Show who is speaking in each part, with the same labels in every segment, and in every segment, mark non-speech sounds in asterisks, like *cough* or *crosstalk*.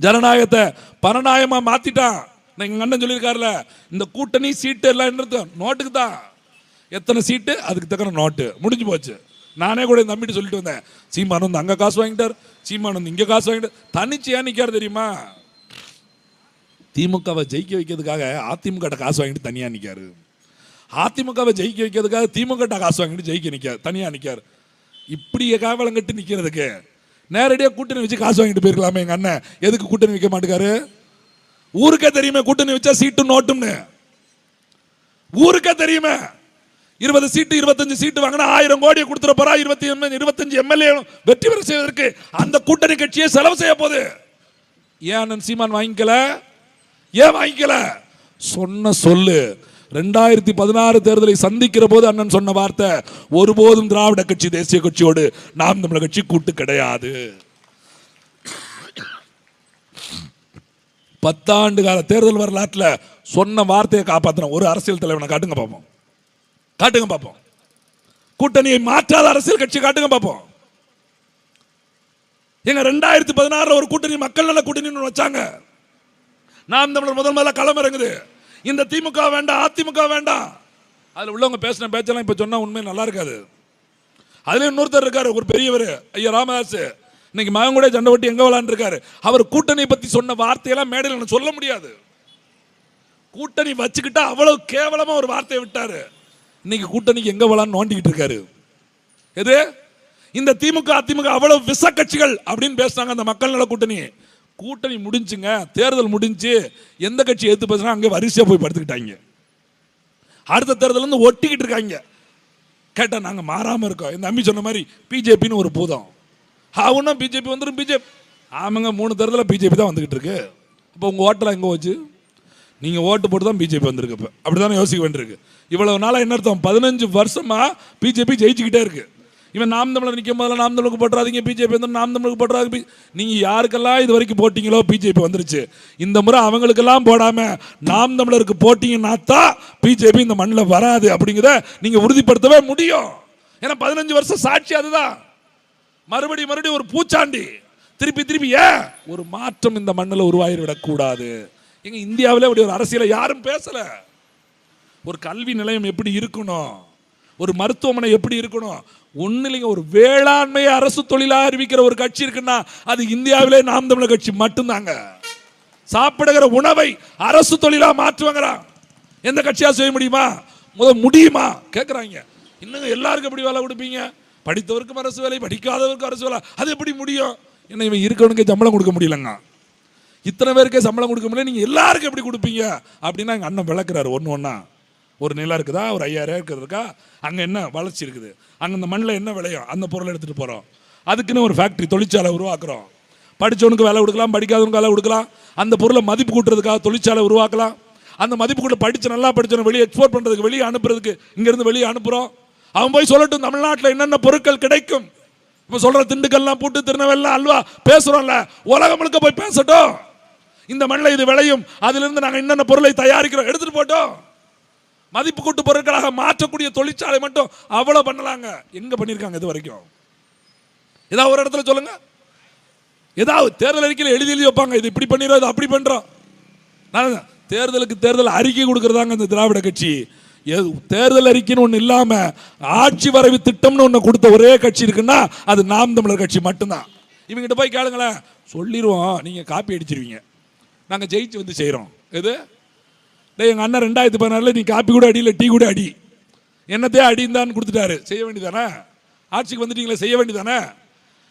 Speaker 1: ஜனநாயகத்தை பரநாயகமாக மாத்திட்டான். எங்கள் அண்ணன் சொல்லியிருக்காருல இந்த கூட்டணி சீட்டு எல்லாம் நோட்டுக்கு தான். எத்தனை சீட்டு? அதுக்கு தக்கன நோட்டு. முடிஞ்சு போச்சு. நானே கூட என் தம்பிட்டு சொல்லிட்டு வந்தேன். சீமான் வந்து அங்கே காசு வாங்கிட்டார். சீமான் வந்து இங்கே காசு வாங்கிட்டார். தனிச்சு ஏன் தெரியுமா? திமுகவை ஜெயிக்க வைக்கிறதுக்காக அதிமுக காசு வாங்கிட்டு தனியாக நிற்காரு அதிமுகவை ஜெயிக்க வைக்கிறதுக்காக திமுக காசு வாங்கிட்டு ஜெயிக்க நிற்காரு தனியாக நிற்காரு இப்படி காவலம் கட்டி நிற்கிறதுக்கு நேரடியாக கூட்டணி வச்சு காசு வாங்கிட்டு போயிருக்கலாமே எங்கள் அண்ணன். எதுக்கு கூட்டணி வைக்க மாட்டேங்காரு ஊருக்கே தெரியுமே கூட்டணி வச்சா சீட்டு நோட்டும்னு. ஊருக்கே தெரியுமே. இருபது சீட்டு இருபத்தஞ்சு சீட்டு வாங்கினா ஆயிரம் கோடியை கொடுத்துட போறா. இருபத்தி இருபத்தஞ்சு எம்எல்ஏ வெற்றி பெற செய்வதற்கு அந்த கூட்டணி கட்சியை செலவு செய்ய போகுது. ஏன் அண்ணன் சீமான் வாங்கிக்கல? ஏன் வாங்கிக்கல? சொன்ன சொல்லு. ரெண்டாயிரத்தி பதினாறு தேர்தலை சந்திக்கிற போது அண்ணன் சொன்ன வார்த்தை ஒருபோதும் திராவிட கட்சி தேசிய கட்சியோடு நாம் தமிழக கட்சி கூட்டு கிடையாது. பத்தாண்டு கால தேர்தல் வரலாற்றில் சொன்ன வார்த்தையை காப்பாத்தின ஒரு அரசியல் தலைவனை காட்டுங்க பார்ப்போம் காட்டுங்க பார்ப்போம் கூட்டணியை மாற்றாத அரசியல் கட்சி காட்டுங்க பார்ப்போம் எங்க ரெண்டாயிரத்தி பதினாறுல ஒரு கூட்டணி மக்கள் நல கூட்டணி வச்சாங்க. நாம் தமிழர் முதல் முதல்ல களம் இறங்குது இந்த திமுக வேண்டாம் அதிமுக வேண்டாம். அதில் உள்ளவங்க பேசின பேச்செல்லாம் இப்போ சொன்னால் உண்மை நல்லா இருக்காது. அதுலேயும் இன்னொருத்தர் இருக்கார் ஒரு பெரியவர் ஐயா ராமதாஸ் இன்னைக்கு மகன் கூட சண்டை ஒட்டி எங்கே விளாண்டுருக்காரு அவர் கூட்டணி பற்றி சொன்ன வார்த்தையெல்லாம் மேடையில் எனக்கு சொல்ல முடியாது. கூட்டணி வச்சுக்கிட்டா அவ்வளோ கேவலமாக ஒரு வார்த்தையை விட்டார். இன்னைக்கு கூட்டணிக்கு எங்கே விளான்னு நோண்டிக்கிட்டு இருக்காரு. எது? இந்த திமுக அதிமுக அவ்வளவு விச கட்சிகள் அப்படின்னு பேசுனாங்க அந்த மக்கள் நல கூட்டணி. கூட்டணி முடிஞ்சுங்க தேர்தல் முடிஞ்சு எந்த கட்சி எடுத்து பேசுனா அங்கே வரிசையாக போய் படுத்துக்கிட்டாங்க. அடுத்த தேர்தல் வந்து ஒட்டிக்கிட்டு இருக்காங்க. கேட்டால் நாங்கள் மாறாமல் இருக்கோம். இந்த அம்மி சொன்ன மாதிரி பிஜேபின்னு ஒரு பூதம். அவனும் பிஜேபி வந்துடும் பிஜேபி. ஆமாங்க மூணு தேர்தலில் பிஜேபி தான் வந்துக்கிட்டு இருக்கு. அப்போ உங்கள் ஓட்டெல்லாம் எங்கே வச்சு நீங்கள் ஓட்டு போட்டு தான் பிஜேபி வந்திருக்கு இப்போ. அப்படி தானே யோசிக்க வேண்டியிருக்கு. இவ்வளவு நாளாக என்ன அர்த்தம்? பதினஞ்சு வருஷமாக பிஜேபி ஜெயிச்சுக்கிட்டே இருக்குது இவன் நாம் தமிழர் நிற்கும் போதெல்லாம் நாம் தமிழுக்கு போட்டுறாதீங்க பிஜேபி வந்து நாம் தமிழுக்கு போட்டுறாது நீங்கள் யாருக்கெல்லாம் இது வரைக்கும் போட்டிங்களோ பிஜேபி வந்துருச்சு. இந்த முறை அவங்களுக்கெல்லாம் போடாமல் நாம் தமிழருக்கு போட்டிங்கன்னா தான் பிஜேபி இந்த மண்ணில் வராது அப்படிங்கிறத நீங்கள் உறுதிப்படுத்தவே முடியும். ஏன்னா பதினஞ்சு வருஷம் சாட்சி அதுதான். மறுபடி மறுபடியும் ஒரு பூச்சாண்டி. திருப்பி திருப்பி ஏன்? ஒரு மாற்றம் இந்த மண்ணில் உருவாகிவிடக்கூடாது. எங்கள் இந்தியாவில் இந்தியாவிலே அப்படி ஒரு அரசியலை யாரும் பேசலை. ஒரு கல்வி நிலையம் எப்படி இருக்கணும்? ஒரு மருத்துவமனை எப்படி இருக்கணும்? ஒன்றும் இல்லைங்க ஒரு வேளாண்மையை அரசு தொழிலாக அறிவிக்கிற ஒரு கட்சி இருக்குன்னா அது இந்தியாவிலே நாம் தமிழர் கட்சி மட்டும்தாங்க. சாப்பிடுகிற உணவை அரசு தொழிலாக மாற்றுவாங்கிறான் எந்த கட்சியாக செய்ய முடியுமா? முத முடியுமா? கேட்குறாங்க இன்னும் எல்லாருக்கும் எப்படி வேலை கொடுப்பீங்க? படித்தவருக்கும் அரசு வேலை படிக்காதவருக்கும் அரசு வேலை. அது எப்படி முடியும்? என்ன இவன் இருக்கவனுக்கு சம்பளம் கொடுக்க முடியலங்க. இத்தனை பேருக்கே சம்பளம் கொடுக்க முடியல நீங்கள் எல்லாருக்கும் எப்படி கொடுப்பீங்க? அப்படின்னா எங்கள் அண்ணன் விளக்குறாரு ஒன்று ஒன்றா ஒரு நிலம் இருக்குதா? ஒரு ஐயாயிரம் ஏக்கர் இருக்கா அங்கே என்ன வளர்ச்சி இருக்குது? அங்கே இந்த மண்ணில் என்ன விளையும்? அந்த பொருளை எடுத்துகிட்டு போகிறோம் அதுக்குன்னு ஒரு ஃபேக்ட்ரி தொழிற்சாலை உருவாக்குறோம். படித்தவனுக்கு வேலை கொடுக்கலாம் படிக்காதவனுக்கு வேலை கொடுக்கலாம். அந்த பொருளை மதிப்பு கூட்டுறதுக்காக தொழிற்சாலை உருவாக்கலாம். அந்த மதிப்பு கூட படித்து நல்லா படித்தவன் வெளியே எக்ஸ்போர்ட் பண்ணுறதுக்கு வெளியே அனுப்புறதுக்கு இங்கேருந்து வெளியே அனுப்புகிறோம் அவன் போய் சொல்லட்டும் தமிழ்நாட்டில் என்னென்ன பொருட்கள் கிடைக்கும்? இப்போ சொல்கிற திண்டுக்கல்லாம் பூட்டு திருநவெல்லாம் அல்வா பேசுகிறோம்ல உலகம் முழுக்க போய் பேசட்டும். இந்த மண்ணில் இது விளையும். அதிலிருந்து நாங்கள் என்னென்ன பொருளை தயாரிக்கிறோம் எடுத்துகிட்டு போட்டோம். மதிப்பு கூட்டு பொருட்களாக மாற்றக்கூடிய தொழிற்சாலை மட்டும் அவ்வளோ பண்ணலாங்க. எங்கே பண்ணியிருக்காங்க இது வரைக்கும்? ஏதாவது ஒரு இடத்துல சொல்லுங்க. ஏதாவது தேர்தல் அறிக்கையில் எழுதி எழுதி வைப்பாங்க. இது இப்படி பண்ணிடுறோம் இது அப்படி பண்ணுறோம் நான் தேர்தலுக்கு தேர்தல் அறிக்கை கொடுக்குறதாங்க இந்த திராவிட கட்சி. தேர்தல் அறிக்கைன்னு ஒன்று இல்லாமல் ஆட்சி வரைவு திட்டம்னு ஒன்று கொடுத்த ஒரே கட்சி இருக்குன்னா அது நாம் தமிழர் கட்சி மட்டும்தான். இவங்ககிட்ட போய் கேளுங்களேன். சொல்லிடுவோம் நீங்கள் காப்பி அடிச்சிருவீங்க. நாங்கள் ஜெயிச்சு வந்து செய்கிறோம் எது? டேய் எங்கள் அண்ணன் ரெண்டாயிரத்தி பதினாறில் நீ காப்பி கூட அடியில் டீ கூட அடி. என்னத்தையே அடிந்தான்னு கொடுத்துட்டாரு. செய்ய வேண்டியதானே ஆட்சிக்கு வந்துட்டீங்களே செய்ய வேண்டியதானே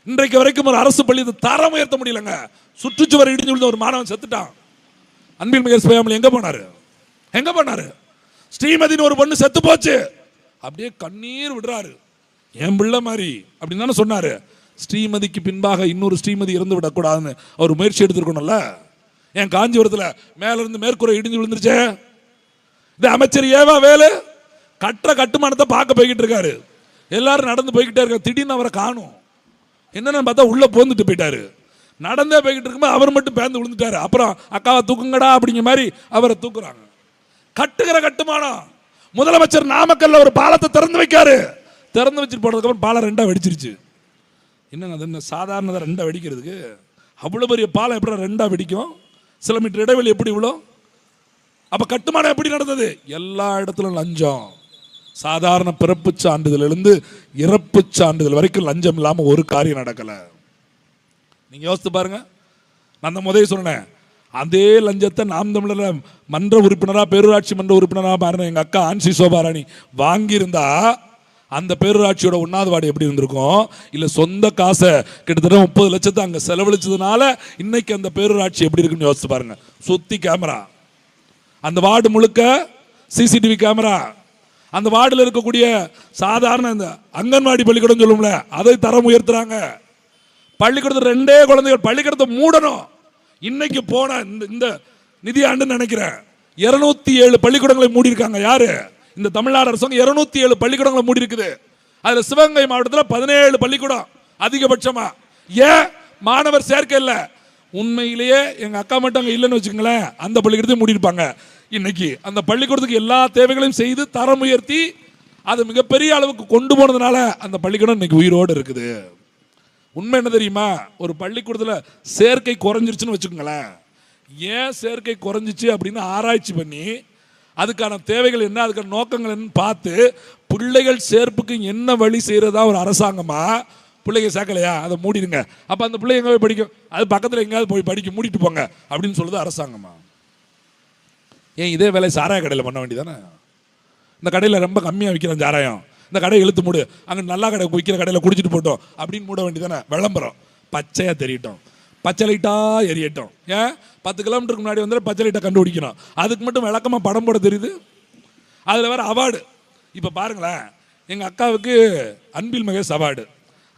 Speaker 1: இன்றைக்கு வரைக்கும் ஒரு அரசு பள்ளி தரம் உயர்த்த முடியலங்க. சுற்றுச்சுவர் இடிஞ்சு விழுந்த ஒரு மாணவன் செத்துட்டான். அன்பில் மிகர் சுயாமல் எங்கே போனாரு? எங்கே போனார்? ஸ்ரீமதினு ஒரு பொண்ணு செத்து போச்சு. அப்படியே கண்ணீர் விடுறாரு. என் பிள்ளை மாதிரி அப்படின்னு தானே சொன்னார். ஸ்ரீமதிக்கு பின்பாக இன்னொரு ஸ்ரீமதி இறந்து விடக்கூடாதுன்னு அவர் முயற்சி எடுத்திருக்கணும்ல? என் காஞ்சிபுரத்தில் மேலேருந்து மேற்கூரை இடிஞ்சு விழுந்துருச்சே? இந்த அமைச்சர் ஏவா வேலு கட்டுற கட்டுமானத்தை பார்க்க போய்கிட்டு இருக்காரு. எல்லாரும் நடந்து போய்கிட்டே இருக்காங்க திடீர்னு அவரை காணும். என்னென்னு பார்த்தா உள்ளே போந்துட்டு போயிட்டாரு. நடந்தே போய்கிட்டு இருக்கும்போது அவர் மட்டும் பேந்து விழுந்துட்டாரு. அப்புறம் அக்காவை தூக்குங்கடா அப்படிங்கிற மாதிரி அவரை தூக்குறாங்க. கட்டுகிற கட்டுமானம். முதலமைச்சர் நாமக்கல்ல ஒரு பாலத்தை திறந்து வைக்காரு. திறந்து வச்சுட்டு போனதுக்கப்புறம் பாலம் ரெண்டா வெடிச்சிருச்சு. என்னங்க அது என்ன சாதாரணதை ரெண்டா வெடிக்கிறதுக்கு? அவ்வளோ பெரிய பாலம் எப்படி ரெண்டா வெடிக்கும்? சில மீட்டர் இடைவெளி எப்படி இவ்வளோ அப்ப கட்டுமானம் எப்படி நடந்தது? எல்லா இடத்துலும் லஞ்சம். சாதாரண பிறப்பு சான்றிதழிலிருந்து இறப்பு சான்றிதழ் வரைக்கும் லஞ்சம் இல்லாம ஒரு காரியம் நடக்கல. நீங்க யோசித்து பாருங்க. நான் அந்த முதல் சொன்னேன். அதே லஞ்சத்தை நாம் தமிழர் மன்ற உறுப்பினரா பேரூராட்சி மன்ற உறுப்பினரா மாறின எங்க அக்கா ஆன்சி சோபாராணி வாங்கியிருந்தா அந்த பேரூராட்சியோட ஒன்னாவது வார்டு எப்படி இருந்திருக்கும்? இல்லை சொந்த காசை கிட்டத்தட்ட முப்பது லட்சத்தை அங்கே செலவழிச்சதுனால இன்னைக்கு அந்த பேரூராட்சி எப்படி இருக்குன்னு யோசிச்சு பாருங்க. சுத்தி கேமரா. அந்த வார்டு முழுக்க சிசிடிவி கேமரா அந்த வார்டில் இருக்கக்கூடிய சாதாரண இந்த அங்கன்வாடி பள்ளிக்கூடம் சொல்லுவோம்ல அதை தரம் உயர்த்துறாங்க. பள்ளிக்கூடத்தில் ரெண்டே குழந்தைகள் பள்ளிக்கூடத்தை மூடணும். இன்னைக்கு போன இந்த இந்த நிதியாண்டுன்னு நினைக்கிறேன். இருநூத்தி ஏழு பள்ளிக்கூடங்களை மூடியிருக்காங்க. யாரு? இந்த தமிழ்நாடு அரசாங்கம் இருநூத்தி ஏழு பள்ளிக்கூடங்களை மூடி இருக்குது அதில் சிவகங்கை மாவட்டத்தில் பதினேழு பள்ளிக்கூடம் அதிகபட்சமா. ஏன்? மாணவர் சேர்க்கை இல்லை. உண்மையிலேயே எங்கள் அக்கா மட்டும் அங்கே இல்லைன்னு வச்சுக்கோங்களேன். அந்த பள்ளிக்கூடத்தையும் மூடியிருப்பாங்க. இன்னைக்கு அந்த பள்ளிக்கூடத்துக்கு எல்லா தேவைகளையும் செய்து தரம் உயர்த்தி அதை மிகப்பெரிய அளவுக்கு கொண்டு போனதுனால அந்த பள்ளிக்கூடம் இன்னைக்கு உயிரோடு இருக்குது. உண்மை என்ன தெரியுமா? ஒரு பள்ளிக்கூடத்தில் சேர்க்கை குறைஞ்சிருச்சுன்னு வச்சுக்கோங்களேன். ஏன் சேர்க்கை குறைஞ்சிச்சு அப்படின்னு ஆராய்ச்சி பண்ணி அதுக்கான தேவைகள் என்ன அதுக்கான நோக்கங்கள் என்னன்னு பார்த்து பிள்ளைகள் சேர்ப்புக்கு என்ன வழி செய்கிறதா ஒரு அரசாங்கமாக பிள்ளைங்க சேர்க்கலையா? அதை மூடிடுங்க. அப்போ அந்த பிள்ளைங்க எங்கே போய் படிக்கும்? அது பக்கத்தில் எங்கேயாவது போய் படிக்க மூடிட்டு போங்க அப்படின்னு சொல்லுது அரசாங்கமா? ஏன் இதே வேலை சாராய கடையில் பண்ண வேண்டியதானே? இந்த கடையில் ரொம்ப கம்மியாக விற்கிறான் சாராயம். இந்த கடையை இழுத்து மூடு. அங்கே நல்லா கடை விற்கிற கடையில் குடிச்சிட்டு போட்டோம் அப்படின்னு மூட வேண்டியதானே? விளம்பரம். பச்சையாக தெரியட்டும். பச்சை லைட்டாக எரியட்டும். ஏன்? பத்து கிலோமீட்டருக்கு முன்னாடி வந்து பச்சை லைட்டை கண்டுபிடிக்கணும். அதுக்கு மட்டும் விளக்கமாக படம் போட தெரியுது? அதில் வேறு அவார்டு. இப்போ பாருங்களேன். எங்கள் அக்காவுக்கு அன்பில் மகேஷ் அவார்டு.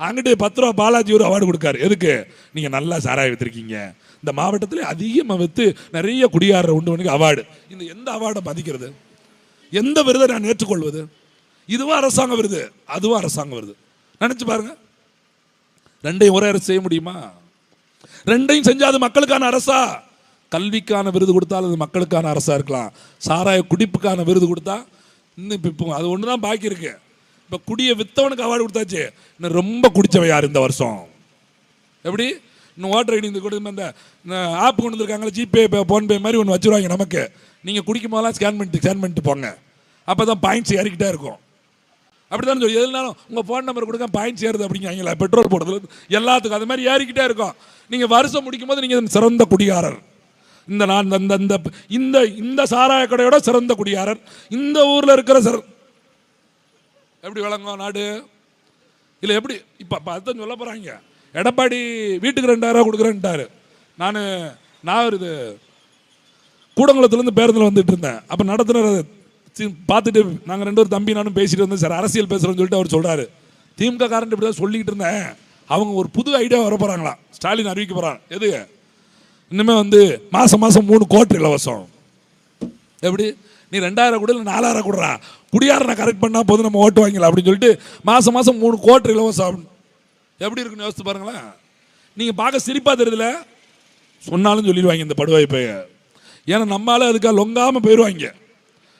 Speaker 1: அங்கிட்டு பத்து ரூபா பாலாஜி ஒரு அவார்டு கொடுக்காரு. எதுக்கு? நீங்கள் நல்லா சாராய விற்றுருக்கீங்க இந்த மாவட்டத்தில் அதிகமாக விற்று நிறைய குடியாரர் உண்டு பண்ணி அவார்டு இந்த எந்த அவார்டை மதிக்கிறது எந்த விருதை நான் ஏற்றுக்கொள்வது? இதுவும் அரசாங்க விருது. அதுவும் அரசாங்க விருது. நினச்சி பாருங்க. ரெண்டையும் ஒரே அரசு செய்ய முடியுமா? ரெண்டையும் செஞ்சால் அது மக்களுக்கான அரசா? கல்விக்கான விருது கொடுத்தால் அது மக்களுக்கான அரசாக இருக்கலாம். சாராய குடிப்புக்கான விருது கொடுத்தா இன்னும் இப்போ அது ஒன்று தான் பாக்கி இருக்குது இப்போ குடியை வித்தவனுக்கு அவார்டு கொடுத்தாச்சு. இன்னும் ரொம்ப குடிச்சவன் யார் இந்த வருஷம்? எப்படி? இன்னும் ஓட்டர் ஐடி இந்த கொடுத்து இந்த ஆப் கொண்டு வந்திருக்காங்களே ஜிபே ஃபோன்பே மாதிரி ஒன்று வச்சுருவாங்க நமக்கு. நீங்கள் குடிக்கும் போதெல்லாம் ஸ்கேன் பண்ணிட்டு ஸ்கேன் பண்ணிட்டு போங்க. அப்போ தான் பாயிண்ட்ஸ் ஏறிக்கிட்டே இருக்கும். அப்படி தான் சொல்லி எதுனாலும் உங்கள் ஃபோன் நம்பர் கொடுக்க பாயிண்ட்ஸ் ஏறுது அப்படிங்காங்களா பெட்ரோல் போடுறது எல்லாத்துக்கும் அது மாதிரி ஏறிக்கிட்டே இருக்கும். நீங்கள் வருஷம் முடிக்கும் போது நீங்கள் சிறந்த குடிகாரர். இந்த நான் இந்த- இந்த இந்த இந்த சாராய கடையோட சிறந்த குடியாரர் இந்த ஊரில் இருக்கிற சிற எப்படி விளங்கும் நாடு? இல்லை எப்படி? இப்போ அதுதான் சொல்ல போகிறாங்க எடப்பாடி வீட்டுக்கு ரெண்டாயிரம் கொடுக்குறேன்ட்டாரு. நான் நான் ஒரு இது கூடங்குளத்துலேருந்து பேருந்தில் வந்துட்டு இருந்தேன். அப்போ நடத்துனர் பார்த்துட்டு நாங்கள் ரெண்டு ஒரு தம்பி நானும் பேசிட்டு வந்தோம். சார் அரசியல் பேசுகிறோன்னு சொல்லிட்டு அவர் சொல்கிறாரு திமுக காரன் இப்படி தான் சொல்லிக்கிட்டு இருந்தேன். அவங்க ஒரு புது ஐடியா வர போகிறாங்களா ஸ்டாலின் அறிவிக்க போகிறான் எது இன்னுமே வந்து மாதம் மாதம் மூணு கோட்டு இலவசம். எப்படி? நீ ரெண்டாயிரம் கூட இல்லை நாலாயிரம் கொடுறா குடியாரனை கரெக்ட் பண்ணால் போதும் நம்ம ஓட்டு வாங்கலாம் அப்படின்னு சொல்லிட்டு மாதம் மாதம் மூணு கோட்டு இலவசம் எப்படி இருக்குன்னு யோசித்து பாருங்களேன். நீங்கள் பார்க்க சிரிப்பாக தெரியுதுல? சொன்னாலும் சொல்லிடுவாங்க இந்த படுவாய் பைய. ஏன்னா நம்மளால அதுக்காக லொங்காமல் போயிடுவாங்க.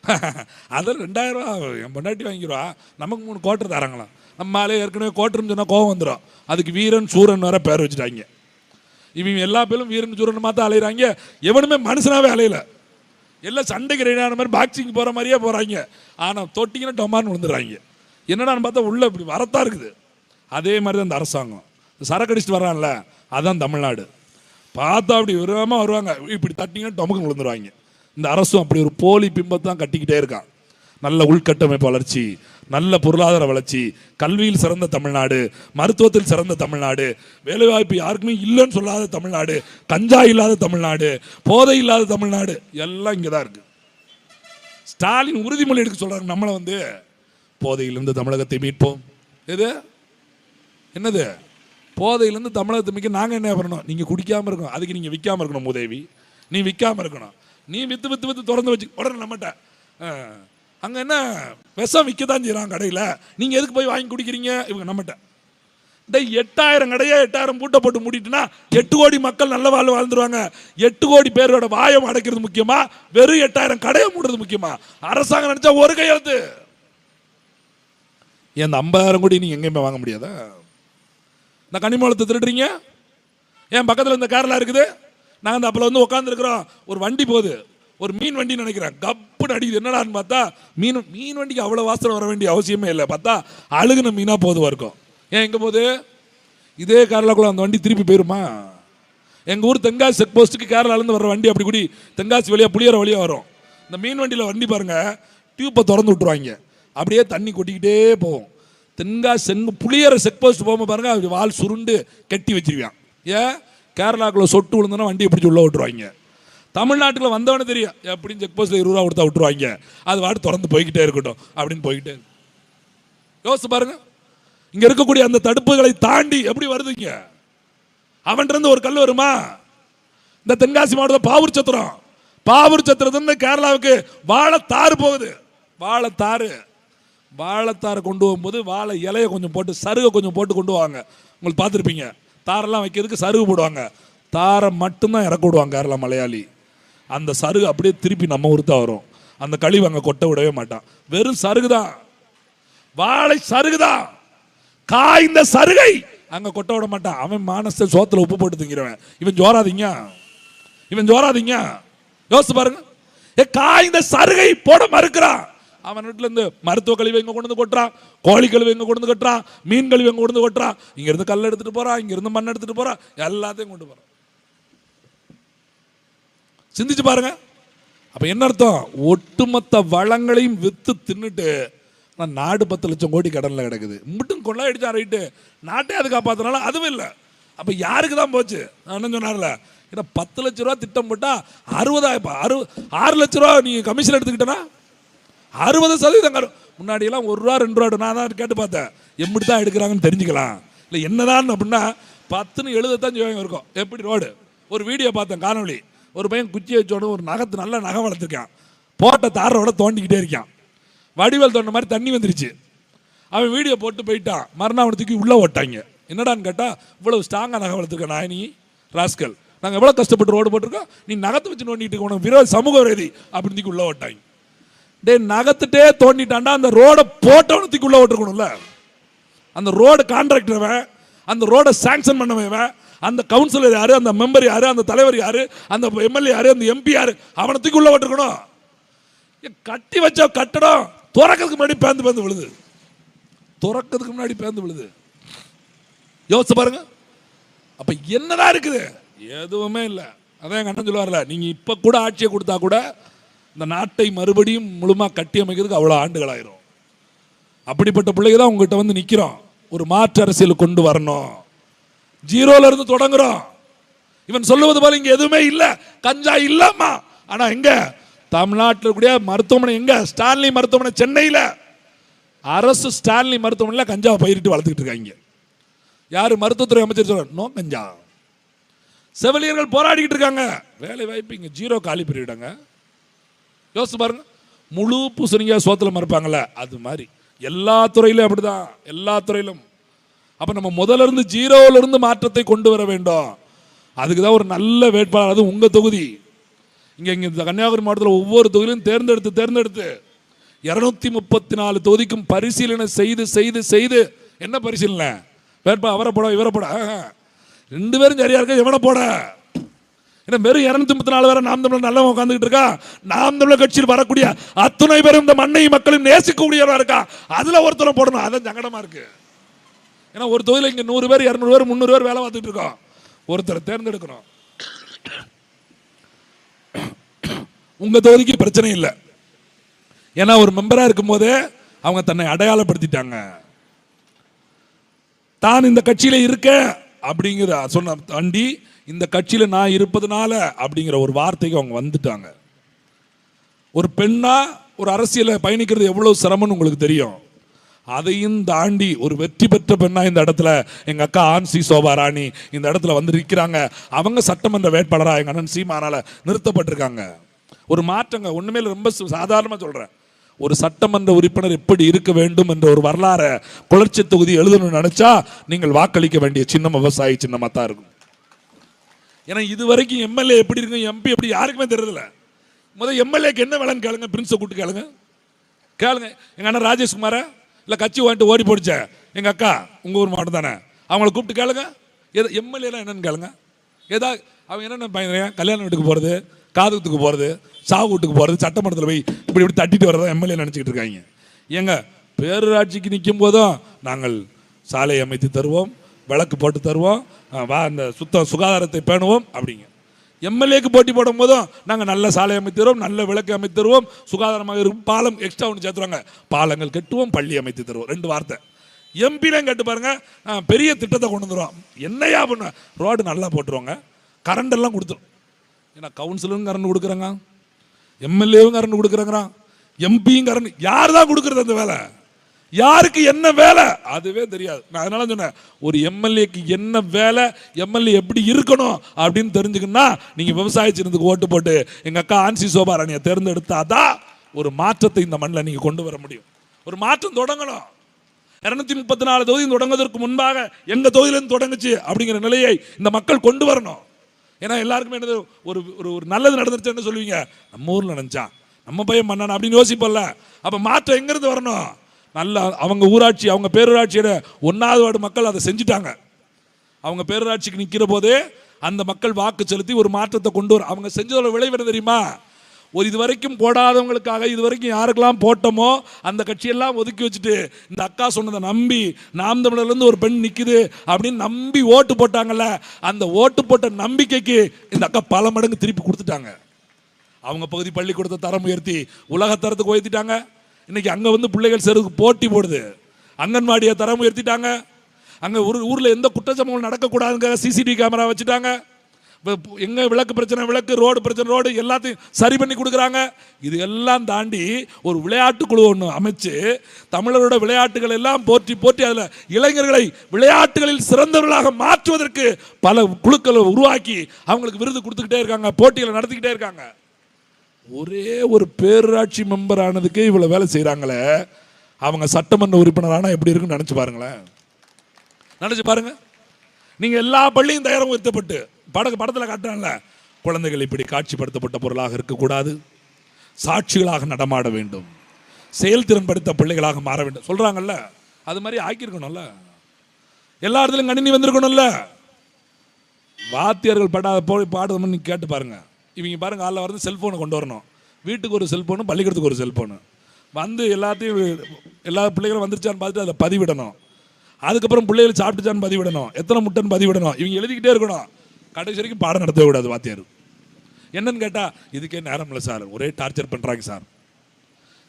Speaker 1: *laughs* அதில் ரெண்டாயிரம் ரூபா என் பொண்டாட்டி வாங்கிடுவா. நமக்கு மூணு கோட்டர் தராங்களாம். நம்மளாலே ஏற்கனவே கோட்டர்னு சொன்னால் கோவம் வந்துடும் அதுக்கு வீரன் சூரன் வேற பேர் வச்சுட்டாங்க. இவங்க எல்லா பேரும் வீரன் சூரன் மாத்த அலையிறாங்க. எவனுமே மனுஷனாகவே அலையலை. எல்லாம் சண்டைக்கு ரெடியான மாதிரி பாக்ஸிங் போகிற மாதிரியே போகிறாங்க ஆனால் தொட்டிங்கன்னா டொமான்னு விழுந்துடுறாங்க. என்னடான்னு பார்த்தா உள்ளே இப்படி வரத்தா இருக்குது. அதே மாதிரி தான் இந்த அரசாங்கம். சரக்கு அடிச்சுட்டு வர்றான்ல அதான் தமிழ்நாடு. பார்த்தா அப்படி விரும்பமாக வருவாங்க. இப்படி தட்டிங்கன்னா டொமக்கு விழுந்துருவாங்க இந்த அரசும் அப்படி ஒரு போலி பிம்பத்தை தான் கட்டிக்கிட்டே இருக்கான். நல்ல உள்கட்டமைப்பு வளர்ச்சி நல்ல பொருளாதார வளர்ச்சி கல்வியில் சிறந்த தமிழ்நாடு மருத்துவத்தில் சிறந்த தமிழ்நாடு வேலைவாய்ப்பு யாருக்குமே இல்லைன்னு சொல்லாத தமிழ்நாடு கஞ்சா இல்லாத தமிழ்நாடு போதை இல்லாத தமிழ்நாடு எல்லாம் இங்கே தான் இருக்குது ஸ்டாலின் உறுதிமொழி எடுக்க சொல்கிறாங்க நம்மளை வந்து போதையிலிருந்து தமிழகத்தை மீட்போம். எது? என்னது? போதையிலேருந்து தமிழகத்தை மிக்க நாங்கள் என்ன பண்ணணும்? நீங்கள் குடிக்காமல் இருக்கணும். அதுக்கு நீங்கள் விற்காமல் இருக்கணும் உதவி. நீ விற்காம இருக்கணும். நீ வித்து வித்து வித்து திறந்து வச்சு உடனே நம்மகிட்ட அங்கே என்ன? விஷம் விற்க தான் செய்கிறான் கடையில். நீங்கள் எதுக்கு போய் வாங்கி குடிக்கிறீங்க? இவங்க நம்மகிட்ட. இந்த எட்டாயிரம் கடையை எட்டாயிரம் பூட்டை போட்டு மூடிட்டுனா எட்டு கோடி மக்கள் நல்ல வாழ் வாழ்ந்துருவாங்க. எட்டு கோடி பேரோட வாயம் அடைக்கிறது முக்கியமா? வெறும் எட்டாயிரம் கடையை மூடுறது முக்கியமா? அரசாங்கம் நினச்சா ஒரு கையெழுத்து ஏன் இந்த ஐம்பதாயிரம் கோடி நீங்கள் எங்கேயுமே வாங்க முடியாதா? இந்த கனிமூலத்தை திருடுறீங்க? என் பக்கத்தில் இந்த கேரளா இருக்குது? நாங்கள் அந்த அப்பல வந்து உட்காந்துருக்குறோம் ஒரு வண்டி போகுது. ஒரு மீன் வண்டி நினைக்கிறேன். கப் போட்டு அடிக்குது. என்னடான்னு பார்த்தா மீன் மீன் வண்டிக்கு அவ்வளோ வாசனை வர வேண்டிய அவசியமே இல்லை. பார்த்தா அழுகுன மீனாக போதுவாக இருக்கும் ஏன் எங்கே போகுது? இதே கேரளாக்குள்ள அந்த வண்டி திருப்பி போயிருமா? எங்கள் ஊர் தென்காசி செக் போஸ்ட்டுக்கு கேரளாலேருந்து வர வண்டி அப்படி கூடி தென்காசி வழியாக புளியற வழியாக வரும். இந்த மீன் வண்டியில் வண்டி பாருங்க டியூப்பை திறந்து விட்டுருவாங்க. அப்படியே தண்ணி கொட்டிக்கிட்டே போகும். தென்காசி செங்கு புளியற செக் போஸ்ட் போகும்போது பாருங்கள் அப்படி வால் சுருண்டு கட்டி வச்சிருவான் ஏன்? கேரளாக்குள்ள சொட்டு விழுந்தோன்னா வண்டியை பிடிச்சி உள்ளே விட்டுருவாங்க? தமிழ்நாட்டில் வந்தவனே தெரியும். எப்படின்னு செக் போஸ்ட்டில் இருபது ரூபா கொடுத்தா விட்டுருவாங்க. அது வாட்டு திறந்து போய்கிட்டே இருக்கட்டும். அப்படின்னு போய்கிட்டே இருக்கும் யோசிச்சு பாருங்க. இங்கே இருக்கக்கூடிய அந்த தடுப்புகளை தாண்டி எப்படி வருதுங்க? அவன்கிட்ட ஒரு கல் வருமா? இந்த தென்காசி மாவட்டத்தில் பாவூர் சத்திரம். பாவூர் சத்திரத்துலேருந்து கேரளாவுக்கு வாழைத்தாறு போகுது. வாழைத்தாறு. வாழைத்தாறு கொண்டு போகும்போது வாழை இலையை கொஞ்சம் போட்டு சருகை கொஞ்சம் போட்டு கொண்டு வாங்க. உங்களுக்கு பார்த்துருப்பீங்க. தாரெல்லாம் வைக்கிறதுக்கு சருகு போடுவாங்க. தாரை மட்டும்தான் இறக்க விடுவாங்க கேரளா மலையாளி. அந்த சருகு அப்படியே திருப்பி நம்ம ஊருக்கு தான் வரும். அந்த கழிவு அங்கே கொட்ட விடவே மாட்டான். வெறும் சருகு தான் வாழை சருகுதான். காய்ந்த சருகை அங்கே கொட்ட விட மாட்டான். அவன் மானச சோத்தில் உப்பு போட்டு திங்கிறவன். இவன் ஜோராதிங்க. இவன் ஜோராதிங்க. யோசிச்சு பாருங்க. ஏ காய்ந்த சருகை போட மறுக்கிறான். அவன் வீட்டுல இருந்து மருத்துவ கழிவு எங்கே கொண்டு வந்து கொட்டுறான்? கோழி கழிவு எங்கே கொண்டு வந்து கொட்டுறான்? மீன் கழிவு எங்கே கொண்டு வந்து கொட்டுறான்? இங்கேருந்து கல் எடுத்துகிட்டு போகிறான் இங்கேருந்து மண் எடுத்துகிட்டு போகிறான் எல்லாத்தையும் கொண்டு போகிறான் சிந்திச்சு பாருங்க. அப்போ என்ன அர்த்தம்? ஒட்டுமொத்த வளங்களையும் விற்று தின்னுட்டு ஆனா நாடு பத்து லட்சம் கோடி கடனில் கிடக்குது. மட்டும் கொள்ளாயிடுச்சா ரைட்டு. நாட்டே அது காப்பாத்தினால அதுவும் இல்லை. அப்போ யாருக்கு தான் போச்சு? நான் என்ன சொன்னார்ல? ஏன்னா பத்து லட்ச ரூபா திட்டம் போட்டால் அறுபதாயிரம் அறு ஆறு லட்ச ரூபா நீங்கள் கமிஷன் எடுத்துக்கிட்டனா? அறுபது சதவீதம் கரு- முன்னாடியெல்லாம் ஒரு ரூபா ரெண்டு ரூபா நான் தான் கேட்டு பார்த்தேன். எப்படி தான் எடுக்கிறாங்கன்னு தெரிஞ்சுக்கலாம். இல்லை என்னதான் அப்படின்னா பத்துன்னு எழுதத்தான் செய்வாங்க இருக்கும். எப்படி ரோடு? ஒரு வீடியோ பார்த்தேன் காணொலி ஒரு பையன் குச்சி வச்சோட ஒரு நகத்து நல்ல நகை வளர்த்துருக்கான். போட்ட தாரோட தோண்டிக்கிட்டே இருக்கான். வடிவேல் தோண்ட மாதிரி தண்ணி வந்துருச்சு. அவன் வீடியோ போட்டு போயிட்டான். மறுநாள் அவனை தூக்கி உள்ளே ஓட்டாங்க. என்னடான்னு கேட்டால் இவ்வளோ ஸ்ட்ராங்காக நகை வளர்த்துருக்க நாயனி ராஸ்கல். நாங்கள் எவ்வளோ கஷ்டப்பட்டு ரோடு போட்டிருக்கோம். நீ நகத்தை வச்சு நோண்டிட்டு உனக்கு விரோத சமூக விரோதி. அப்படின்னு தூக்கி உள்ளே ஓட்டாங்க. டே நகத்துட்டே தோண்டிட்டான்டா அந்த ரோடை போட்டவனை தூக்கி உள்ளே ஓட்டிருக்கணும்ல. அந்த ரோடு கான்ட்ராக்டர் அந்த ரோடை சாங்ஷன் பண்ணவன் அந்த கவுன்சிலர் யாரு? அந்த மெம்பர் யாரு? அந்த தலைவர் யாரு? அந்த எம்எல்ஏ யாரு? அந்த எம்பி யாரு? அவனை தூக்கி உள்ள விட்டுருக்கணும் கட்டி வச்ச கட்டடம் துறக்கிறதுக்கு முன்னாடி பேந்து பேந்து விழுது. துறக்கிறதுக்கு முன்னாடி பேந்து விழுது. யோசிச்சு பாருங்க. அப்ப என்னதான் இருக்குது? எதுவுமே இல்லை. அதான் எங்கள் அண்ணன் சொல்லுவார்ல நீங்கள் இப்போ கூட ஆட்சியை கொடுத்தா கூட இந்த நாட்டை மறுபடியும் முழுமா கட்டி அமைக்கிறதுக்கு அவ்வளோ ஆண்டுகள் ஆயிரும். அப்படிப்பட்ட பிள்ளைங்க தான் உங்ககிட்ட வந்து நிற்கிறோம் ஒரு மாற்று அரசியல் கொண்டு வரணும். ஜீரோல இருந்து தொடங்குறோம். இவன் சொல்லுவது போல இங்க எதுவுமே இல்ல. கஞ்சா இல்லம்மா ஆனா எங்க? தமிழ்நாட்டில் கூடிய மருத்துவமனை எங்க? ஸ்டான்லி மருத்துவமனை சென்னையில. அரசு ஸ்டான்லி மருத்துவமனையில் கஞ்சாவை பயிரிட்டு வளர்த்துக்கிட்டு இருக்காங்க. யார் மருத்துவத்துறை அமைச்சர் சொல்ற நோ கஞ்சா. செவிலியர்கள் போராடிக்கிட்டு இருக்காங்க. வேலை வாய்ப்பு இங்கே ஜீரோ காலி பண்ணிவிட்டாங்க யோசிச்சு பாருங்க. முழு பூசணிக்காய் சோத்தில் மறுப்பாங்கல்ல அது மாதிரி. எல்லா துறையிலும் அப்படிதான். எல்லா துறையிலும். அப்ப நம்ம முதல்ல இருந்து ஜீரோல இருந்து மாற்றத்தை கொண்டு வர வேண்டும். அதுக்கு தான் ஒரு நல்ல வேட்பாளர். அது உங்க தொகுதி. இங்க இங்க இந்த கன்னியாகுமரி மாவட்டத்தில் ஒவ்வொரு தொகுதியிலும் தேர்ந்தெடுத்து தேர்ந்தெடுத்து. இருநூத்தி முப்பத்தி நாலு தொகுதிக்கும் பரிசீலனை செய்து செய்து செய்து. என்ன பரிசீலனை? வேட்பா அவரை போட இவரை போட. ரெண்டு பேரும் சரியா இருக்க? எவனை போட. ஏன்னா வெறும் இருநூத்தி முப்பத்தி நாலு பேரை நாம் தமிழர் நல்லவன் உட்காந்துக்கிட்டு இருக்கா? நாம் தமிழர் கட்சியில் வரக்கூடிய அத்துணை பேரும் இந்த மண்ணை மக்களும் நேசிக்கக்கூடியவரா இருக்கா? அதுல ஒருத்தரை போடணும். அதான் சங்கடமா இருக்கு. ஏன்னா ஒரு தொகுதியில் இங்கே நூறு பேர் இரநூறு பேர் முந்நூறு பேர் வேலை பார்த்துட்டு இருக்கோம். ஒருத்தரை தேர்ந்தெடுக்கணும். உங்கள் தொகுதிக்கு பிரச்சனை இல்லை. ஏன்னா ஒரு மெம்பராக இருக்கும்போதே அவங்க தன்னை அடையாளப்படுத்திட்டாங்க. தான் இந்த கட்சியில் இருக்கேன் அப்படிங்கிற சொன்ன தாண்டி இந்த கட்சியில் நான் இருப்பதுனால அப்படிங்கிற ஒரு வார்த்தைக்கு அவங்க வந்துட்டாங்க. ஒரு பெண்ணா ஒரு அரசியலை பயணிக்கிறது எவ்வளோ சிரமம்னு உங்களுக்கு தெரியும். அதையும் தாண்டி ஒரு வெற்றி பெற்ற பெண்ணா இந்த இடத்துல எங்க அக்கா ஆன்சி சோபா ராணி இந்த இடத்துல வந்து நிற்கிறாங்க அவங்க சட்டமன்ற வேட்பாளரா எங்க அண்ணன் சீமானால நிறுத்தப்பட்டிருக்காங்க. ஒரு மாற்றங்க ஒண்ணுமே ரொம்ப சு- சாதாரணமா சொல்றேன். ஒரு சட்டமன்ற உறுப்பினர் எப்படி இருக்க வேண்டும் என்ற ஒரு வரலாறை குளர்ச்சி தொகுதி எழுதணும்னு நினைச்சா நீங்கள் வாக்களிக்க வேண்டிய சின்னம் விவசாயி சின்னமா தான் இருக்கும். ஏன்னா இது வரைக்கும் எம்எல்ஏ எப்படி இருக்கும் எம்பி எப்படி யாருக்குமே தெரியல முதல் எம்எல்ஏக்கு என்ன வேலைன்னு கேளுங்க பிரின்ஸை கூப்பிட்டு கேளுங்க. கேளுங்க. எங்க அண்ணன் ராஜேஷ்குமாரை இல்லை கட்சி வாங்கிட்டு ஓடி போடிச்ச. எங்கள் அக்கா உங்கள் ஊர் மாவட்டம் தானே? அவங்கள கூப்பிட்டு கேளுங்க. எது எம்எல்ஏலாம் என்னென்னு கேளுங்க. ஏதா அவங்க என்னென்ன பையன் கல்யாண வீட்டுக்கு போகிறது காதுகுத்துக்கு போகிறது சாவு வீட்டுக்கு போகிறது சட்டமன்றத்தில் போய் இப்படி இப்படி தட்டிட்டு வரதான் எம்எல்ஏ நினச்சிக்கிட்டு இருக்காங்க. ஏங்க பேரூராட்சிக்கு நிற்கும் போதும் நாங்கள் சாலை அமைத்து தருவோம் விளக்கு போட்டு தருவோம் வா அந்த சுத்தம் சுகாதாரத்தை பேணுவோம் அப்படிங்க. எம்எல்ஏக்கு போட்டி போடும் போதும் நாங்கள் நல்ல சாலை அமைத்து தருவோம் நல்ல விளக்கு அமைத்து தருவோம் சுகாதாரமாக இருக்கும். பாலம் எக்ஸ்ட்ரா ஒன்று சேர்த்துருவாங்க. பாலங்கள் கட்டுவோம் பள்ளி அமைத்து தருவோம். ரெண்டு வார்த்தை. எம்பிலாம் கேட்டு பாருங்க பெரிய திட்டத்தை கொண்டு வந்துடுவோம் என்னையா பண்ண? ரோடு நல்லா போட்டுருவாங்க. கரண்ட் எல்லாம் கொடுத்துரும். ஏன்னா கவுன்சிலரும் கரண்ட் கொடுக்குறாங்க. எம்எல்ஏவும் கரண்ட் கொடுக்குறாங்கிறான். எம்பியும் கரண்ட் யார் தான் கொடுக்குறது அந்த வேலை? யாருக்கு என்ன வேலை? அதுவே தெரியாது. நான் அதனால சொன்னேன் ஒரு எம்எல்ஏக்கு என்ன வேலை எம்எல்ஏ எப்படி இருக்கணும் அப்படின்னு தெரிஞ்சுக்கணும்னா நீங்கள் விவசாய சின்னத்துக்கு ஓட்டு போட்டு எங்கள் அக்கா ஆன்சி சோபாராணியை தேர்ந்தெடுத்தாதான் ஒரு மாற்றத்தை இந்த மண்ணில் நீங்கள் கொண்டு வர முடியும். ஒரு மாற்றம் தொடங்கணும். இரநூத்தி முப்பத்தி நாலு தொகுதி தொடங்குவதற்கு முன்பாக எங்கள் தொகுதியிலேருந்து தொடங்குச்சு அப்படிங்கிற நிலையை இந்த மக்கள் கொண்டு வரணும். ஏன்னா எல்லாருக்குமே என்னது ஒரு ஒரு ஒரு நல்லது நடந்துருச்சுன்னு சொல்லுவீங்க. நம்ம ஊரில் நினைச்சான். நம்ம பையன் மன்னன் அப்படின்னு யோசிப்போம்ல. அப்போ மாற்றம் எங்கேருந்து வரணும்? நல்ல அவங்க ஊராட்சி அவங்க பேரூராட்சியோட ஒன்றாவது வார்டு மக்கள் அதை செஞ்சுட்டாங்க. அவங்க பேரூராட்சிக்கு நிற்கிற போதே அந்த மக்கள் வாக்கு செலுத்தி ஒரு மாற்றத்தை கொண்டு வர அவங்க செஞ்சதோட விளைவு என்ன தெரியுமா? ஒரு இது வரைக்கும் போடாதவங்களுக்காக இது வரைக்கும் யாருக்கெல்லாம் போட்டோமோ அந்த கட்சியெல்லாம் ஒதுக்கி வச்சுட்டு இந்த அக்கா சொன்னதை நம்பி நாம் தமிழர்லேருந்து ஒரு பெண் நிற்குது அப்படின்னு நம்பி ஓட்டு போட்டாங்கல்ல அந்த ஓட்டு போட்ட நம்பிக்கைக்கு இந்த அக்கா பல மடங்கு திருப்பி கொடுத்துட்டாங்க. அவங்க பகுதி பள்ளிக்கூடத்தை தரம் உயர்த்தி உலகத்தரத்துக்கு உயர்த்திட்டாங்க. இன்னைக்கு அங்கே வந்து பிள்ளைகள் சேருக்கு போட்டி போடுது. அங்கன்வாடியை தரம் உயர்த்திட்டாங்க அங்கே ஒரு ஊரில் எந்த குற்றச்சம்பவம் நடக்கக்கூடாதுங்க சிசிடிவி கேமரா வச்சுட்டாங்க. எங்கே விளக்கு பிரச்சனை விளக்கு ரோடு பிரச்சனை ரோடு எல்லாத்தையும் சரி பண்ணி கொடுக்குறாங்க. இது எல்லாம் தாண்டி ஒரு விளையாட்டு குழு ஒன்று அமைச்சு தமிழரோட விளையாட்டுகள் எல்லாம் போற்றி போற்றி அதில் இளைஞர்களை விளையாட்டுகளில் சிறந்தவர்களாக மாற்றுவதற்கு பல குழுக்களை உருவாக்கி அவங்களுக்கு விருது கொடுத்துக்கிட்டே இருக்காங்க போட்டிகளை நடத்திக்கிட்டே இருக்காங்க. ஒரே ஒரு பேரூராட்சி மெம்பர் ஆனதுக்கே இவ்வளோ வேலை செய்கிறாங்களே அவங்க சட்டமன்ற உறுப்பினரானால் எப்படி இருக்குன்னு நினச்சி பாருங்களேன். நினச்சி பாருங்க. நீங்கள் எல்லா பள்ளியும் தயாரம் உயர்த்தப்பட்டு படகு படத்தில் காட்டுறாங்கல்ல குழந்தைகள் இப்படி காட்சிப்படுத்தப்பட்ட பொருளாக இருக்கக்கூடாது. சாட்சிகளாக நடமாட வேண்டும். செயல்திறன் படுத்த பிள்ளைகளாக மாற வேண்டும். சொல்கிறாங்கல்ல அது மாதிரி ஆக்கியிருக்கணும்ல. எல்லா இடத்துலையும் கணினி வந்திருக்கணும்ல. வாத்தியர்கள் படாத போய் பாடுறதுன்னு கேட்டு பாருங்கள் இவங்க பாருங்கள் காலைல வந்து செல்ஃபோனை கொண்டு வரணும். வீட்டுக்கு ஒரு செல்ஃபோனு பள்ளிக்கூடத்துக்கு ஒரு செல்ஃபோனு வந்து எல்லாத்தையும் எல்லா பிள்ளைகளும் வந்துருச்சான்னு பார்த்துட்டு அதை பதிவிடணும். அதுக்கப்புறம் பிள்ளைகள் சாப்பிட்டுச்சான்னு பதிவிடணும். எத்தனை முட்டைன்னு பதிவிடணும். இவங்க எழுதிக்கிட்டே இருக்கணும். கடைசி வரைக்கும் பாடம் நடத்தவே கூடாது வாத்தியார். என்னன்னு கேட்டால் இதுக்கே நேரம் இல்லை சார். ஒரே டார்ச்சர் பண்ணுறாங்க சார்.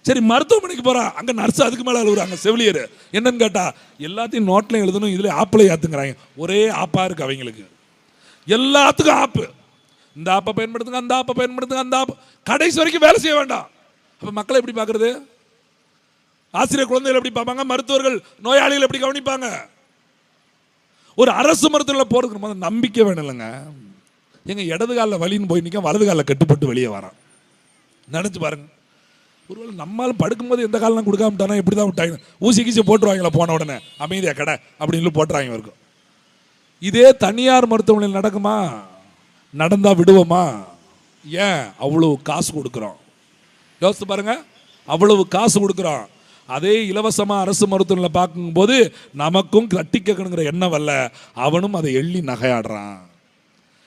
Speaker 1: சரி மருத்துவமனைக்கு போகிறான் அங்கே நர்ஸ் அதுக்கு மேலே அழுகுறாங்க செவிலியர். என்னன்னு கேட்டால் எல்லாத்தையும் நோட்டில் எழுதணும் இதில் ஆப்பில் ஏற்றுங்கிறாங்க ஒரே ஆப்பாக இருக்குது அவங்களுக்கு. எல்லாத்துக்கும் ஆப்பு இந்த ஆப்பை பயன்படுத்துங்க அந்த ஆப்பை பயன்படுத்துங்க அந்த ஆப். கடைசி வரைக்கும் வேலை செய்ய வேண்டாம். அப்போ மக்களை எப்படி பார்க்குறது? ஆசிரியர் குழந்தைகள் எப்படி பார்ப்பாங்க? மருத்துவர்கள் நோயாளிகள் எப்படி கவனிப்பாங்க? ஒரு அரசு மருத்துவத்தில் போகிறதுக்கு முதல்ல நம்பிக்கை வேணும் இல்லைங்க. எங்க இடது காலில் வலின்னு போய் நிற்க வலது காலில் கட்டுப்பட்டு வெளியே வரான். நினச்சி பாருங்க. ஒருவேளை நம்மளால் படுக்கும்போது எந்த காலம் கொடுக்காமட்டானா இப்படி தான் விட்டாங்க. ஊசி கீசி போட்டுருவாங்களா போன உடனே? அமைதியாக கடை அப்படின்னு போட்டுருவாங்க போட்டுறாங்க இருக்கும் இதே தனியார் மருத்துவமனையில் நடக்குமா? நடந்தா விடுவோமா? ஏன் அவ்வளவு காசு கொடுக்குறோம்? யோசித்து பாருங்க. அவ்வளவு காசு கொடுக்குறோம். அதே இலவசமா அரசு மருத்துவமனையில் பார்க்கும்போது நமக்கும் கட்டி கேட்கணுங்கிற எண்ணம் வரல. அவனும் அதை எள்ளி நகையாடுறான்.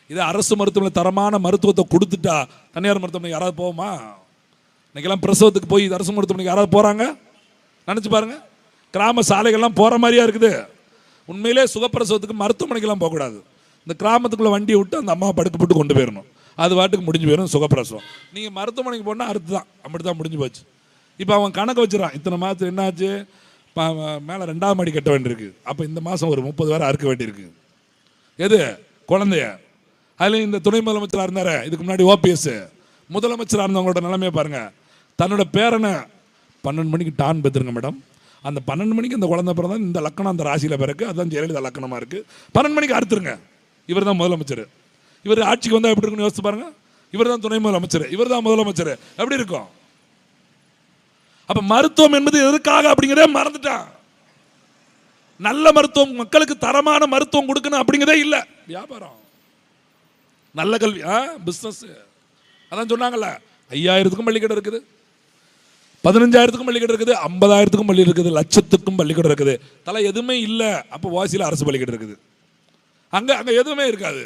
Speaker 1: இது அரசு மருத்துவமனை தரமான மருத்துவத்தை கொடுத்துட்டா தனியார் மருத்துவமனை யாராவது போவோமா? இன்னைக்கெல்லாம் பிரசவத்துக்கு போய் அரசு மருத்துவமனைக்கு யாராவது போறாங்க? நினைச்சு பாருங்க. கிராம சாலைகள்லாம் போற மாதிரியா இருக்குது. உண்மையிலே சுகப்பிரசவத்துக்கு மருத்துவமனைக்கெல்லாம் போகக்கூடாது. இந்த கிராமத்துக்குள்ளே வண்டியை விட்டு அந்த அம்மாவை படுத்து போட்டு கொண்டு போயிடணும் அது வாட்டுக்கு முடிஞ்சு போயிடும் சுகப்பிரசவம். நீங்கள் மருத்துவமனைக்கு போனால் அறுத்து தான். அப்படி தான் முடிஞ்சு போச்சு. இப்போ அவன் கணக்கு வச்சுறான் இத்தனை மாதம் என்னாச்சு? மேலே ரெண்டாவது மாடி கட்ட வேண்டியிருக்கு. அப்போ இந்த மாதம் ஒரு முப்பது வாரம் அறுக்க வேண்டியிருக்கு. எது? குழந்தைய. அதில் இந்த துணை முதலமைச்சராக இருந்தார் இதுக்கு முன்னாடி ஓபிஎஸ் முதலமைச்சராக இருந்தவங்களோட நிலைமையை பாருங்க. தன்னோட பேரனை பன்னெண்டு மணிக்கு டான் பெற்றுருங்க மேடம். அந்த பன்னெண்டு மணிக்கு அந்த குழந்தை பிறந்தா இந்த லக்கணம் அந்த ராசியில் பிறகு அதுதான் ஜெயலலிதா லக்கணமாக இருக்குது பன்னெண்டு மணிக்கு அறுத்துருங்க. இவர் தான் முதலமைச்சர். இவர் ஆட்சிக்கு வந்தால் எப்படி இருக்குன்னு யோசிச்சு பாருங்க. இவர் தான் துணை முதலமைச்சர். இவர் தான் முதலமைச்சர். எப்படி இருக்கும்? அப்ப மருத்துவம் என்பது எதற்காக அப்படிங்கிறதே மறந்துட்டான். நல்ல மருத்துவம் மக்களுக்கு தரமான மருத்துவம் கொடுக்கணும் அப்படிங்கிறதே இல்லை. வியாபாரம். நல்ல கல்வி ஆ பிஸ்னஸ் அதான் சொன்னாங்கல்ல ஐயாயிரத்துக்கும் பள்ளிக்கூடம் இருக்குது. பதினஞ்சாயிரத்துக்கும் பள்ளிக்கூடம் இருக்குது. ஐம்பதாயிரத்துக்கும் பள்ளி இருக்குது. லட்சத்துக்கும் பள்ளிக்கூடம் இருக்குது. தலை எதுவுமே இல்லை. அப்போ வாசியில் அரசு பள்ளிக்கூடம் இருக்குது. அங்கே அங்கே எதுவுமே இருக்காது.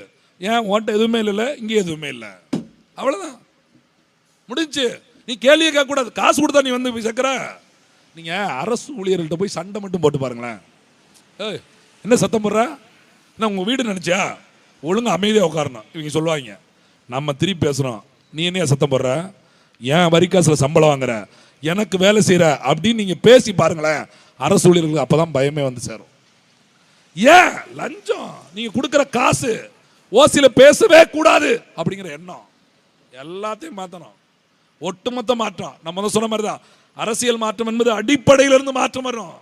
Speaker 1: ஏன்? உன்ட்ட எதுவுமே இல்லைல்ல இங்கே எதுவுமே இல்லை. அவ்வளோதான் முடிஞ்சு. நீ கேள்வியை கேட்கக்கூடாது. காசு கொடுத்தா நீ வந்து போய் சேர்க்குற நீங்கள் அரசு ஊழியர்கள்ட்ட போய் சண்டை மட்டும் போட்டு பாருங்களேன். ஏய் என்ன சத்தம் போடுற? என்ன உங்கள் வீடு நினச்சியா? ஒழுங்கா அமைதியாக உட்காரணும். இவங்க சொல்லுவாங்க நம்ம திருப்பி பேசுகிறோம் நீ என்ன சத்தம் போடுற? ஏன் வரிக்காசில் சம்பளம் வாங்குற? எனக்கு வேலை செய்கிற அப்படின்னு நீங்கள் பேசி பாருங்களேன். அரசு ஊழியர்களுக்கு அப்போ தான் பயமே வந்து சேரும். ஏன் லஞ்சம். நீங்கள் கொடுக்குற காசு ஓசியில் பேசவே கூடாது அப்படிங்கிற எண்ணம். எல்லாத்தையும் மாற்றணும் ஒட்டுமொத்த மாற்றம். நம்ம தான் சொன்ன மாதிரி தான் அரசியல் மாற்றம் என்பது அடிப்படையிலிருந்து மாற்றம் வரும்.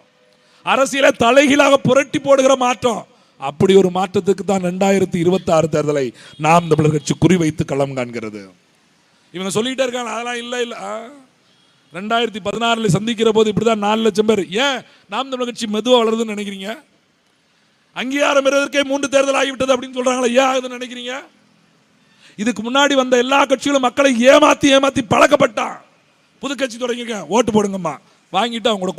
Speaker 1: அரசியலை தலைகீழாக புரட்டி போடுகிற மாற்றம். அப்படி ஒரு மாற்றத்துக்கு தான் ரெண்டாயிரத்தி இருபத்தி ஆறு தேர்தலை நாம் தமிழர் கட்சி குறிவைத்து களம் காண்கிறது. இவங்க சொல்லிக்கிட்டே இருக்காங்க அதெல்லாம் இல்லை இல்லை. ஆ. ரெண்டாயிரத்தி பதினாறில் சந்திக்கிற போது இப்படிதான் நாலு லட்சம் பேர். ஏன்? நாம் தமிழர் கட்சி மெதுவாக வளருதுன்னு நினைக்கிறீங்க? அங்கீகாரம் பெறுவதற்கே மூன்று தேர்தல் ஆகிவிட்டது அப்படின்னு சொல்றாங்களே ஏன் ஆகுதுன்னு நினைக்கிறீங்க? இதுக்கு முன்னாடி வந்த எல்லா கட்சிகளும் மக்களை ஏமாத்தி ஏமாத்தி பழக்கப்பட்டான். புது கட்சி தொடங்கிக்க ஓட்டு போடுங்கம்மா. வாங்கிட்டு அவங்களோட கூட்டணி